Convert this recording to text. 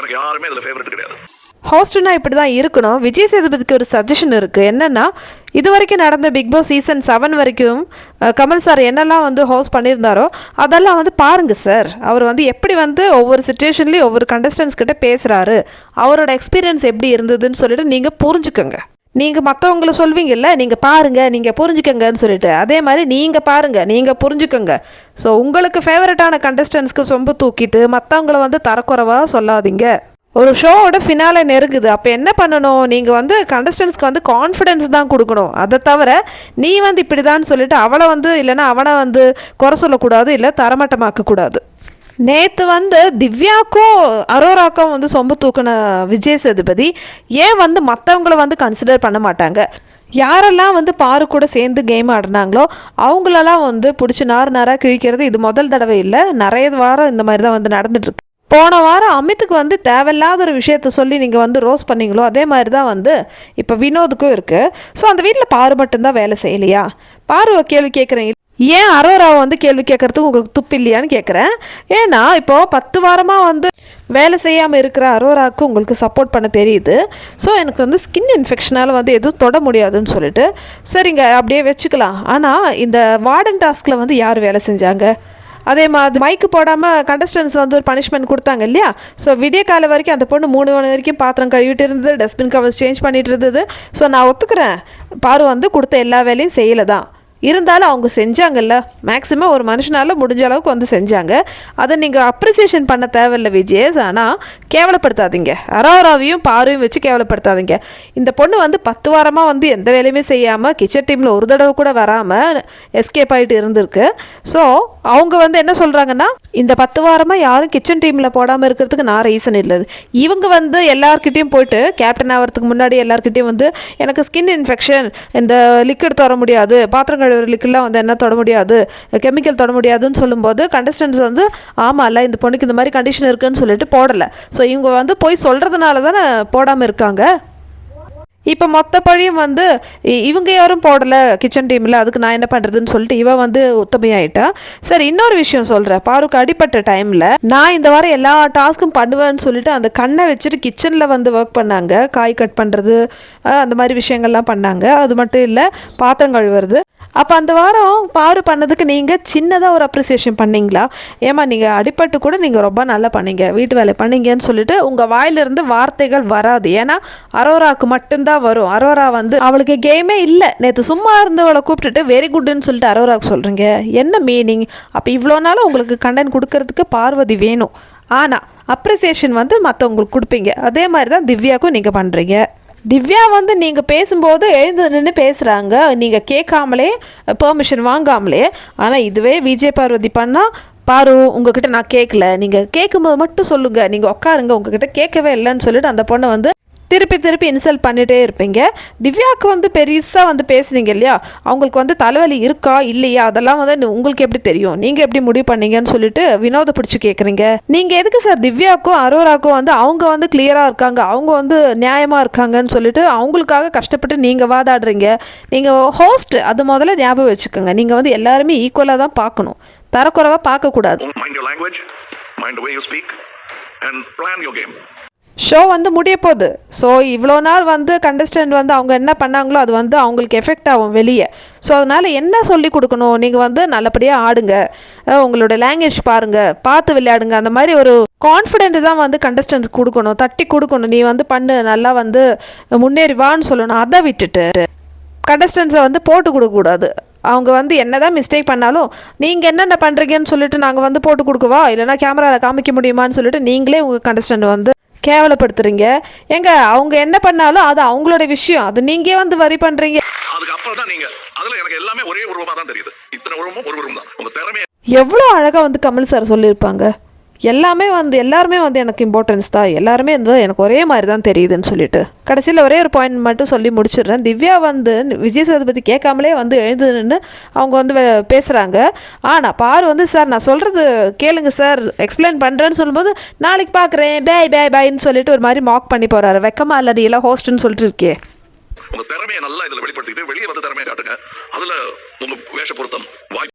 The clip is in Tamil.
எனக்கு யாருமே இதுல ஃபேவரட் கிடையாது. ஹோஸ்ட்னா இப்படி தான் இருக்கணும். விஜய் சேதுபதிக்கு ஒரு சஜஷன் இருக்குது என்னென்னா இது வரைக்கும் நடந்த பிக் பாஸ் சீசன் செவன் வரைக்கும் கமல் சார் என்னெல்லாம் வந்து ஹோஸ்ட் பண்ணியிருந்தாரோ அதெல்லாம் வந்து பாருங்கள் சார் அவர் வந்து எப்படி வந்து ஒவ்வொரு சுச்சுவேஷன்லேயும் ஒவ்வொரு கண்டஸ்டன்ஸ் கிட்டே பேசுகிறாரு அவரோட எக்ஸ்பீரியன்ஸ் எப்படி இருந்ததுன்னு சொல்லிட்டு நீங்கள் புரிஞ்சுக்கோங்க. நீங்கள் மற்றவங்கள சொல்வீங்கல்ல நீங்கள் பாருங்கள் நீங்கள் புரிஞ்சுக்கங்கன்னு சொல்லிட்டு. அதே மாதிரி நீங்கள் பாருங்கள் நீங்கள் புரிஞ்சுக்கோங்க. ஸோ உங்களுக்கு ஃபேவரட்டான கண்டஸ்டன்ஸ்க்கு சொம்பு தூக்கிட்டு மற்றவங்கள வந்து தரக்குறைவாக சொல்லாதீங்க. ஒரு ஷோவோட ஃபினாலே நெருங்குது. அப்போ என்ன பண்ணணும்? நீங்கள் வந்து கண்டஸ்டன்ஸ்க்கு வந்து கான்ஃபிடென்ஸ் தான் கொடுக்கணும். அதை தவிர நீ வந்து இப்படி தான் சொல்லிட்டு அவளை வந்து இல்லைன்னா அவனை வந்து குறை சொல்லக்கூடாது இல்லை தரமட்டமாக்கக்கூடாது. நேற்று வந்து திவ்யாக்கும் அரோராக்கும் வந்து சொம்பு தூக்கின விஜய் சேதுபதி ஏன் வந்து மற்றவங்கள வந்து கன்சிடர் பண்ண மாட்டாங்க? யாரெல்லாம் வந்து பாரு கூட சேர்ந்து கேம் ஆடினாங்களோ அவங்களெல்லாம் வந்து பிடிச்சி நார் நாராக கிழிக்கிறது இது முதல் தடவை இல்லை. நிறைய வாரம் இந்த மாதிரி தான் வந்து நடந்துட்டுருக்கு. போன வாரம் அமித்துக்கு வந்து தேவையில்லாத ஒரு விஷயத்த சொல்லி நீங்கள் வந்து ரோஸ் பண்ணீங்களோ அதே மாதிரி தான் வந்து இப்போ வினோதுக்கும் இருக்குது ஸோ அந்த வீட்டில் பாரு மட்டும்தான் வேலை செய்யலையா? பாருவை கேள்வி கேட்குறீங்க ஏன் அரோராவை வந்து கேள்வி கேட்கறதுக்கு உங்களுக்கு துப்பு இல்லையான்னு கேட்குறேன். ஏன்னா இப்போது பத்து வாரமாக வந்து வேலை செய்யாமல் இருக்கிற அரோராவுக்கு உங்களுக்கு சப்போர்ட் பண்ண தெரியுது. ஸோ எனக்கு வந்து ஸ்கின் இன்ஃபெக்ஷனால் வந்து எதுவும் தொட முடியாதுன்னு சொல்லிட்டு சரிங்க அப்படியே வச்சுக்கலாம். ஆனால் இந்த வார்டன் டாஸ்கில் வந்து யார் வேலை செஞ்சாங்க? அதே மாதிரி மைக்கு போடாமல் கண்டஸ்டன்ஸ் வந்து ஒரு பனிஷ்மெண்ட் கொடுத்தாங்க இல்லையா? ஸோ விடிய காலை வரைக்கும் அந்த பொண்ணு மூணு மணி வரைக்கும் பாத்திரம் கழுவிட்டு இருந்தது டஸ்ட்பின் கவர்ஸ் சேஞ்ச் பண்ணிட்டு இருந்தது. ஸோ நான் ஒத்துக்கிறேன். பாரு வந்து கொடுத்த எல்லா வேலையும் செய்யலை தான் இருந்தாலும் அவங்க செஞ்சாங்கல்ல. மேக்ஸிமம் ஒரு மனுஷனால முடிஞ்ச அளவுக்கு வந்து செஞ்சாங்க. அதை நீங்கள் அப்ரிசியேஷன் பண்ண தேவையில்ல விஜயஸ் ஆனால் கேவலப்படுத்தாதீங்க. அரோராவையும் பாரையும் வச்சு கேவலப்படுத்தாதீங்க. இந்த பொண்ணு வந்து பத்து வாரமாக வந்து எந்த வேலையுமே செய்யாமல் கிச்சன் டீமில் ஒரு தடவை கூட வராமல் எஸ்கேப் ஆகிட்டு இருந்திருக்கு. ஸோ அவங்க வந்து என்ன சொல்கிறாங்கன்னா இந்த பத்து வாரமாக யாரும் கிச்சன் டீமில் போடாமல் இருக்கிறதுக்கு நான் ரீசன் இல்லை. இவங்க வந்து எல்லார்கிட்டயும் போயிட்டு கேப்டன் ஆகிறதுக்கு முன்னாடி எல்லார்கிட்டயும் வந்து எனக்கு ஸ்கின் இன்ஃபெக்ஷன் இந்த லிக்விட் தர முடியாது பாத்திரங்கள் கழுவுற வந்து என்ன தொட முடியாது கெமிக்கல் தொட முடியாதுன்னு சொல்லும்போது கண்டஸ்டன்ஸ் வந்து ஆமாம்ல இந்த பொண்ணுக்கு இந்த மாதிரி கண்டிஷன் இருக்குன்னு சொல்லிட்டு போடலை. ஸோ இவங்க வந்து போய் சொல்கிறதுனால தானே போடாமல் இருக்காங்க? இப்போ மொத்த பழியும் வந்து இ- இவங்க யாரும் போடலை கிச்சன் டீமில் அதுக்கு நான் என்ன பண்ணுறதுன்னு சொல்லிட்டு இவன் வந்து உத்தமையாயிட்டா சரி இன்னொரு விஷயம் சொல்கிறேன் பாருக்கு அடிப்பட்ட டைமில் நான் இந்த வாரம் எல்லா டாஸ்க்கும் பண்ணுவேன்னு சொல்லிட்டு அந்த கண்ணை வச்சுட்டு கிச்சனில் வந்து ஒர்க் பண்ணாங்க. காய் கட் பண்ணுறது அந்த மாதிரி விஷயங்கள்லாம் பண்ணாங்க. அது மட்டும் இல்லை பாத்திரம் கழுவுறது. அப்போ அந்த வாரம் பாரு பண்ணதுக்கு நீங்கள் சின்னதாக ஒரு அப்ரிசியேஷன் பண்ணீங்களா? ஏமா நீங்கள் அடிப்பட்டு கூட நீங்கள் ரொம்ப நல்லா பண்ணீங்க. வீட்டு வேலை பண்ணீங்கன்னு சொல்லிட்டு உங்கள் வாயிலிருந்து வார்த்தைகள் வராது. ஏன்னா அரோராக்கு மட்டும்தான் வரும். அரோரா வந்து அவளுக்கு கேமே இல்லை. நேற்று சும்மா இருந்தவளை கூப்பிட்டுட்டு வெரி குட்னு சொல்லிட்டு அரோராக்கு சொல்கிறீங்க என்ன மீனிங் அப்போ இவ்வளோ நாள் உங்களுக்கு கண்டென்ட் கொடுக்கறதுக்கு பார்வதி வேணும். ஆனால் அப்ரிசியேஷன் வந்து மற்றவங்களுக்கு கொடுப்பீங்க. அதே மாதிரி தான் திவ்யாவுக்கும் நீங்கள் பண்ணுறீங்க திவ்யா வந்து நீங்கள் பேசும்போது எழுந்து நின்று பேசுகிறாங்க நீங்கள் கேட்காமலே பெர்மிஷன் வாங்காமலே. ஆனால் இதுவே விஜய் பார்வதி பண்ணால் பாரு உங்ககிட்ட நான் கேட்கல. நீங்கள் கேட்கும்போது மட்டும் சொல்லுங்கள் நீங்கள் உட்காருங்க. உங்ககிட்ட கேட்கவே இல்லைன்னு சொல்லிட்டு அந்த பொண்ணை வந்து திருப்பி திருப்பி இன்சல்ட் பண்ணிகிட்டே இருப்பீங்க. திவ்யாவுக்கு வந்து பெருசாக வந்து பேசுனீங்க இல்லையா? அவங்களுக்கு வந்து தலைவலி இருக்கா இல்லையா? அதெல்லாம் வந்து உங்களுக்கு எப்படி தெரியும்? நீங்கள் எப்படி முடிவு பண்ணீங்கன்னு சொல்லிட்டு வினோத பிடிச்சி கேட்குறீங்க நீங்கள் எதுக்கு சார் திவ்யாவுக்கும் அரோராக்கும் வந்து அவங்க வந்து கிளியராக இருக்காங்க அவங்க வந்து நியாயமாக இருக்காங்கன்னு சொல்லிட்டு அவங்களுக்காக கஷ்டப்பட்டு நீங்கள் வாதாடுறீங்க. நீங்கள் ஹோஸ்ட் அது முதல்ல ஞாபகம் வச்சுக்கோங்க. நீங்கள் வந்து எல்லாருமே ஈக்குவலாக தான் பார்க்கணும். தரக்குறைவாக பார்க்கக்கூடாது. ஷோ வந்து முடிய போகுது. ஸோ இவ்வளோ நாள் வந்து கண்டஸ்டன்ட் வந்து அவங்க என்ன பண்ணாங்களோ அது வந்து அவங்களுக்கு எஃபெக்ட் ஆகும் வெளியே. ஸோ அதனால் என்ன சொல்லி கொடுக்கணும்? நீங்கள் வந்து நல்லபடியாக ஆடுங்க. உங்களோட லாங்குவேஜ் பாருங்கள் பார்த்து விளையாடுங்க. அந்த மாதிரி ஒரு கான்ஃபிடென்ட் தான் வந்து கண்டஸ்டன்ஸ் கொடுக்கணும். தட்டி கொடுக்கணும். நீ வந்து பண்ணு. நல்லா வந்து முன்னேறி வான்னு சொல்லணும். அதை விட்டுட்டு கண்டஸ்டன்ஸை வந்து போட்டு கொடுக்கக்கூடாது அவங்க வந்து என்னதான் மிஸ்டேக் பண்ணாலும் நீங்கள் என்னென்ன பண்ணுறீங்கன்னு சொல்லிட்டு நாங்கள் வந்து போட்டு கொடுக்குவா? இல்லைனா கேமராவில் காமிக்க முடியுமான்னு சொல்லிட்டு நீங்களே உங்கள் கண்டஸ்டன்ட் வந்து கேவலப்படுத்துறீங்க. ஏங்க அவங்க என்ன பண்ணாலும் அது அவங்களோட விஷயம். அது நீங்கள் வந்து வரி பண்ணுறீங்க அதுக்கு அப்புறம் தான் நீங்க அதுல எனக்கு எல்லாமே ஒரே உருவமா தான் தெரியுது. இத்தனை உருவமும் ஒரு உருவம் தான். உங்க திறமையை எவ்வளோ அழகாக வந்து கமல் சார் சொல்லியிருப்பாங்க. எல்லாமே வந்து எல்லாருமே வந்து எனக்கு இம்பார்ட்டன்ஸ் தான். எல்லாருமே வந்து எனக்கு ஒரே மாதிரி தான் தெரியுதுன்னு சொல்லிட்டு. கடைசியில் ஒரே ஒரு பாயிண்ட் மட்டும் சொல்லி முடிச்சிடுறேன். திவ்யா வந்து விஜய் சேதுபதி கேட்காமலே வந்து எழுந்து நின்று அவங்க வந்து பேசுகிறாங்க ஆனால் பாரு வந்து சார் நான் சொல்கிறது கேளுங்க சார் எக்ஸ்பிளைன் பண்ணுறேன்னு சொல்லும்போது நாளைக்கு பார்க்குறேன் பே பே பாய்ன்னு சொல்லிட்டு ஒரு மாதிரி மாக் பண்ணி போகிறாரு வெக்கமா இல்லை நீ எல்லாம் ஹோஸ்ட்னு சொல்லிட்டு இருக்கே உங்க திறமையை நல்லா இதுல வெளிப்படுத்திக்கிட்டு வெளியே வந்து திறமையை காட்டுங்க. அதுல உங்க வேஷ பொருத்தம் வாய்